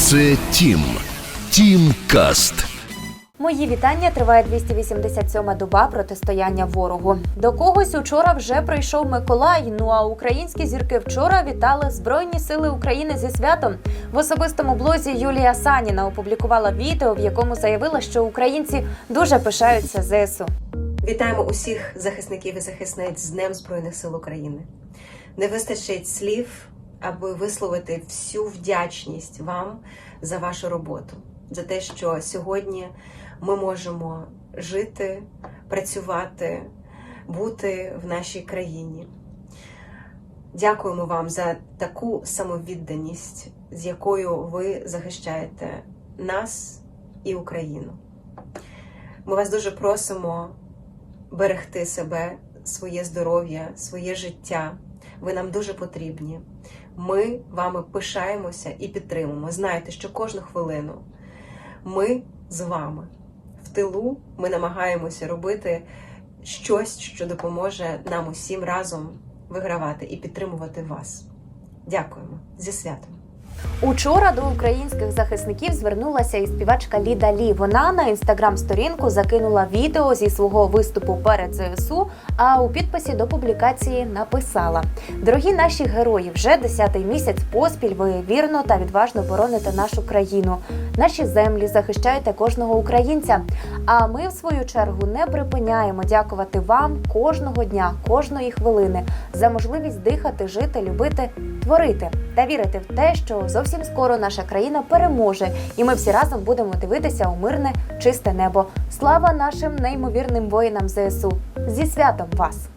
Це Тім. Тім Каст. Мої вітання триває 287-ма доба протистояння ворогу. До когось учора вже прийшов Миколай. Ну а українські зірки вчора вітали Збройні Сили України зі святом. В особистому блозі Юлія Саніна опублікувала відео, в якому заявила, що українці дуже пишаються ЗСУ. Вітаємо усіх захисників і захисниць з Днем Збройних сил України. Не вистачить слів, аби висловити всю вдячність вам за вашу роботу, за те, що сьогодні ми можемо жити, працювати, бути в нашій країні. Дякуємо вам за таку самовідданість, з якою ви захищаєте нас і Україну. Ми вас дуже просимо берегти себе, своє здоров'я, своє життя. Ви нам дуже потрібні. Ми вами пишаємося і підтримуємо. Знайте, що кожну хвилину ми з вами. В тилу ми намагаємося робити щось, що допоможе нам усім разом вигравати і підтримувати вас. Дякуємо зі святом! Учора до українських захисників звернулася і співачка Ліда Лі. Вона на інстаграм-сторінку закинула відео зі свого виступу перед ЗСУ. А у підписі до публікації написала: Дорогі наші герої, вже десятий місяць поспіль ви вірно та відважно бороните нашу країну. Наші землі захищаєте кожного українця. А ми, в свою чергу, не припиняємо дякувати вам кожного дня, кожної хвилини за можливість дихати, жити, любити, творити та вірити в те, що зовсім скоро наша країна переможе, і ми всі разом будемо дивитися у мирне, чисте небо. Слава нашим неймовірним воїнам ЗСУ! Зі святом вас!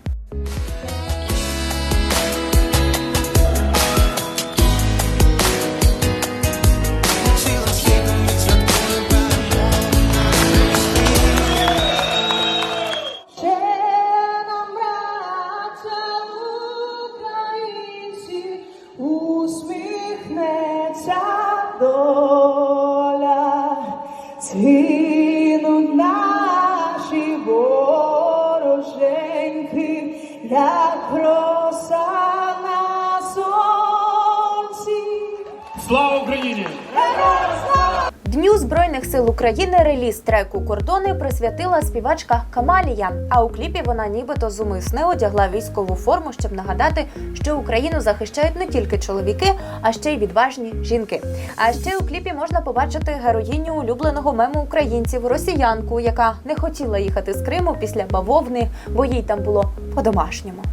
Доля, згинуть наші вороженьки, як роса на сонці. Слава Україні! Дню Збройних сил України реліз треку Кордони присвятила співачка Камалія. А у кліпі вона нібито зумисне одягла військову форму, щоб нагадати, що Україну захищають не тільки чоловіки, а ще й відважні жінки. А ще у кліпі можна побачити героїню улюбленого мему українців росіянку, яка не хотіла їхати з Криму після бавовни, бо їй там було по-домашньому.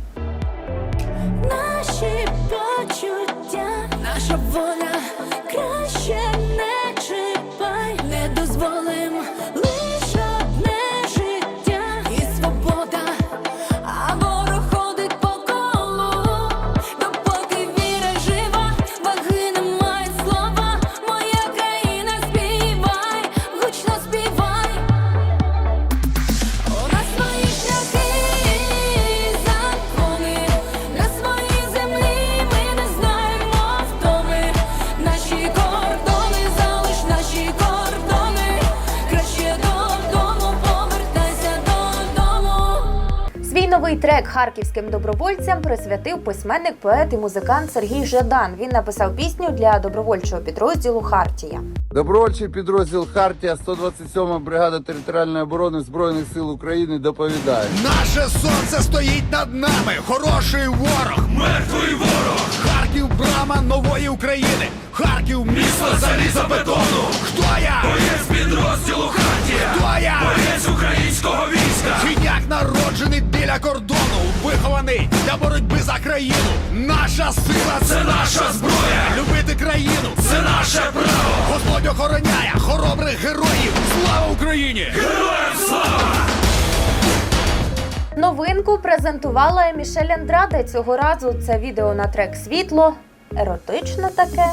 Новий трек харківським добровольцям присвятив письменник, поет і музикант Сергій Жадан. Він написав пісню для добровольчого підрозділу Хартія. Добровольчий підрозділ Хартія 127 бригада територіальної оборони Збройних сил України доповідає. Наше сонце стоїть над нами, хороший ворог, мертвий ворог. Харків брама нової України. Харків місто залізобетону. Хто я? Боєць підрозділу Хартія. Хто я? Боєць українського війська. Фіняк народжений біля кордону, вихований для боротьби за країну. Наша сила це наша зброя. Любити країну це наше право. Господь охороняє хоробрих героїв. Слава Україні! Героям слава! Новинку презентувала Мішель Андраде. Цього разу це відео на трек Світло. Еротично таке.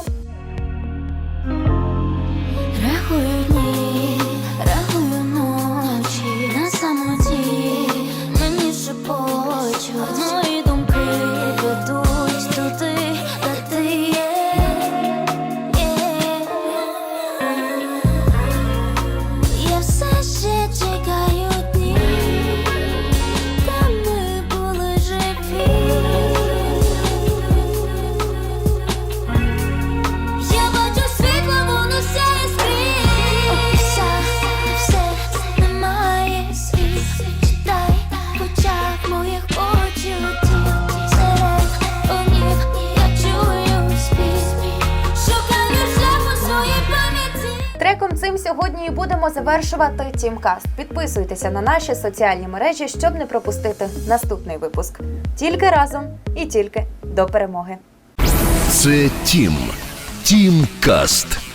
Сьогодні і будемо завершувати Тімкаст. Підписуйтеся на наші соціальні мережі, щоб не пропустити наступний випуск. Тільки разом і тільки до перемоги. Це Тім. Тім Каст.